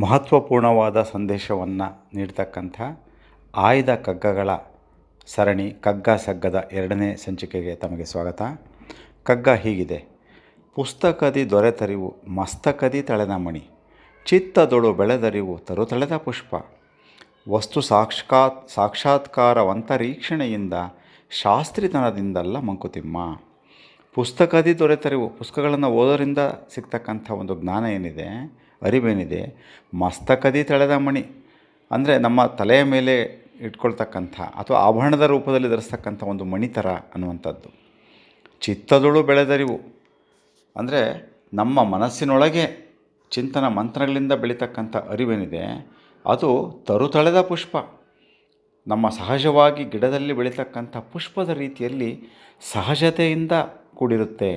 ಮಹತ್ವಪೂರ್ಣವಾದ ಸಂದೇಶವನ್ನು ನೀಡ್ತಕ್ಕಂಥ ಆಯ್ದ ಕಗ್ಗಗಳ ಸರಣಿ ಕಗ್ಗ ಸಗ್ಗದ ಎರಡನೇ ಸಂಚಿಕೆಗೆ ತಮಗೆ ಸ್ವಾಗತ. ಕಗ್ಗ ಹೀಗಿದೆ. ಪುಸ್ತಕದಿ ದೊರೆತರಿವು, ಮಸ್ತಕದಿ ತಳೆದ ಮಣಿ ಚಿತ್ತದೊಳು ಬೆಳೆದರಿವು, ತರುತಳೆದ ಪುಷ್ಪ. ವಸ್ತು ಸಾಕ್ಷಾತ್, ಸಾಕ್ಷಾತ್ಕಾರವಂತರೀಕ್ಷಣೆಯಿಂದ ಶಾಸ್ತ್ರಿತನದಿಂದಲ್ಲ ಮಂಕುತಿಮ್ಮ. ಪುಸ್ತಕದಿ ದೊರೆತರಿವು, ಪುಸ್ತಕಗಳನ್ನು ಓದೋರಿಂದ ಸಿಗ್ತಕ್ಕಂಥ ಒಂದು ಜ್ಞಾನ ಏನಿದೆ? ಅರಿವೇನಿದೆ? ಮಸ್ತಕದಿ ತಳೆದ ಮಣಿ. ಅಂದರೆ ನಮ್ಮ ತಲೆಯ ಮೇಲೆ ಇಟ್ಕೊಳ್ತಕ್ಕಂಥ ಅಥವಾ ಆಭರಣದ ರೂಪದಲ್ಲಿ ಧರಿಸ್ತಕ್ಕಂಥ ಒಂದು ಮಣಿ ಥರ ಅನ್ನುವಂಥದ್ದು. ಚಿತ್ತದೊಳು ಬೆಳೆದರಿವು. ಅಂದರೆ ನಮ್ಮ ಮನಸ್ಸಿನೊಳಗೆ ಚಿಂತನ ಮಂತ್ರಗಳಿಂದ ಬೆಳೀತಕ್ಕಂಥ ಅರಿವೇನಿದೆ, ಅದು ತರುತಳೆದ ಪುಷ್ಪ. ನಮ್ಮ ಸಹಜವಾಗಿ ಗಿಡದಲ್ಲಿ ಬೆಳೀತಕ್ಕಂಥ ಪುಷ್ಪದ ರೀತಿಯಲ್ಲಿ ಸಹಜತೆಯಿಂದ ಕೂಡಿರುತ್ತೆ.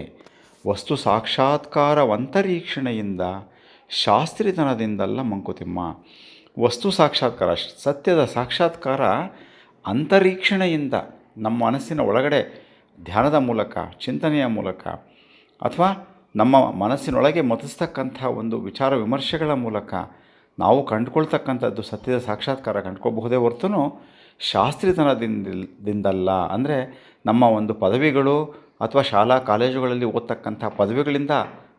ವಸ್ತು ಸಾಕ್ಷಾತ್ಕಾರವಂತರೀಕ್ಷಣೆಯಿಂದ ಶಾಸ್ತ್ರಿತನದಿಂದಲ್ಲ ಮಂಕುತಿಮ್ಮ. ವಸ್ತು ಸಾಕ್ಷಾತ್ಕಾರ, ಸತ್ಯದ ಸಾಕ್ಷಾತ್ಕಾರ ಅಂತರೀಕ್ಷಣೆಯಿಂದ ನಮ್ಮ ಮನಸ್ಸಿನ ಒಳಗಡೆ ಧ್ಯಾನದ ಮೂಲಕ, ಚಿಂತನೆಯ ಮೂಲಕ ಅಥವಾ ನಮ್ಮ ಮನಸ್ಸಿನೊಳಗೆ ಮತಿಸ್ತಕ್ಕಂಥ ಒಂದು ವಿಚಾರ ವಿಮರ್ಶೆಗಳ ಮೂಲಕ ನಾವು ಕಂಡುಕೊಳ್ತಕ್ಕಂಥದ್ದು ಸತ್ಯದ ಸಾಕ್ಷಾತ್ಕಾರ ಕಂಡುಕೋಬಹುದೇ ಹೊರತು ಶಾಸ್ತ್ರಿತನದಿಂದಲ್ಲ. ಅಂದರೆ ನಮ್ಮ ಒಂದು ಪದವಿಗಳು ಅಥವಾ ಶಾಲಾ ಕಾಲೇಜುಗಳಲ್ಲಿ ಓದ್ತಕ್ಕಂಥ ಪದವಿಗಳಿಂದ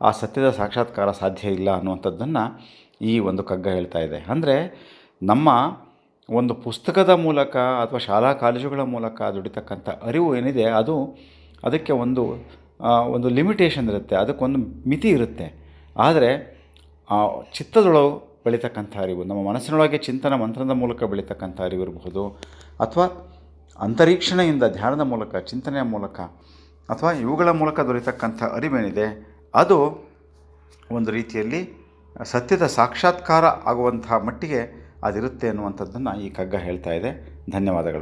ಆ ಸತ್ಯದ ಸಾಕ್ಷಾತ್ಕಾರ ಸಾಧ್ಯ ಇಲ್ಲ ಅನ್ನುವಂಥದ್ದನ್ನು ಈ ಒಂದು ಕಗ್ಗ ಹೇಳ್ತಾ ಇದೆ. ಅಂದರೆ ನಮ್ಮ ಒಂದು ಪುಸ್ತಕದ ಮೂಲಕ ಅಥವಾ ಶಾಲಾ ಕಾಲೇಜುಗಳ ಮೂಲಕ ದುಡಿತಕ್ಕಂಥ ಅರಿವು ಏನಿದೆ, ಅದು ಅದಕ್ಕೆ ಒಂದು ಒಂದು ಲಿಮಿಟೇಷನ್ ಇರುತ್ತೆ, ಅದಕ್ಕೊಂದು ಮಿತಿ ಇರುತ್ತೆ. ಆದರೆ ಚಿತ್ತದೊಳಗೆ ಬೆಳೀತಕ್ಕಂಥ ಅರಿವು, ನಮ್ಮ ಮನಸ್ಸಿನೊಳಗೆ ಚಿಂತನ ಮಂತ್ರದ ಮೂಲಕ ಬೆಳೀತಕ್ಕಂಥ ಅರಿವು ಇರಬಹುದು, ಅಥವಾ ಅಂತರೀಕ್ಷಣೆಯಿಂದ ಧ್ಯಾನದ ಮೂಲಕ, ಚಿಂತನೆಯ ಮೂಲಕ, ಅಥವಾ ಇವುಗಳ ಮೂಲಕ ದೊರೆತಕ್ಕಂಥ ಅರಿವೇನಿದೆ ಅದು ಒಂದು ರೀತಿಯಲ್ಲಿ ಸತ್ಯದ ಸಾಕ್ಷಾತ್ಕಾರ ಆಗುವಂತಹ ಮಟ್ಟಿಗೆ ಅದಿರುತ್ತೆ ಅನ್ನುವಂಥದ್ದನ್ನು ಈ ಕಗ್ಗ ಹೇಳ್ತಾ ಇದೆ. ಧನ್ಯವಾದಗಳು.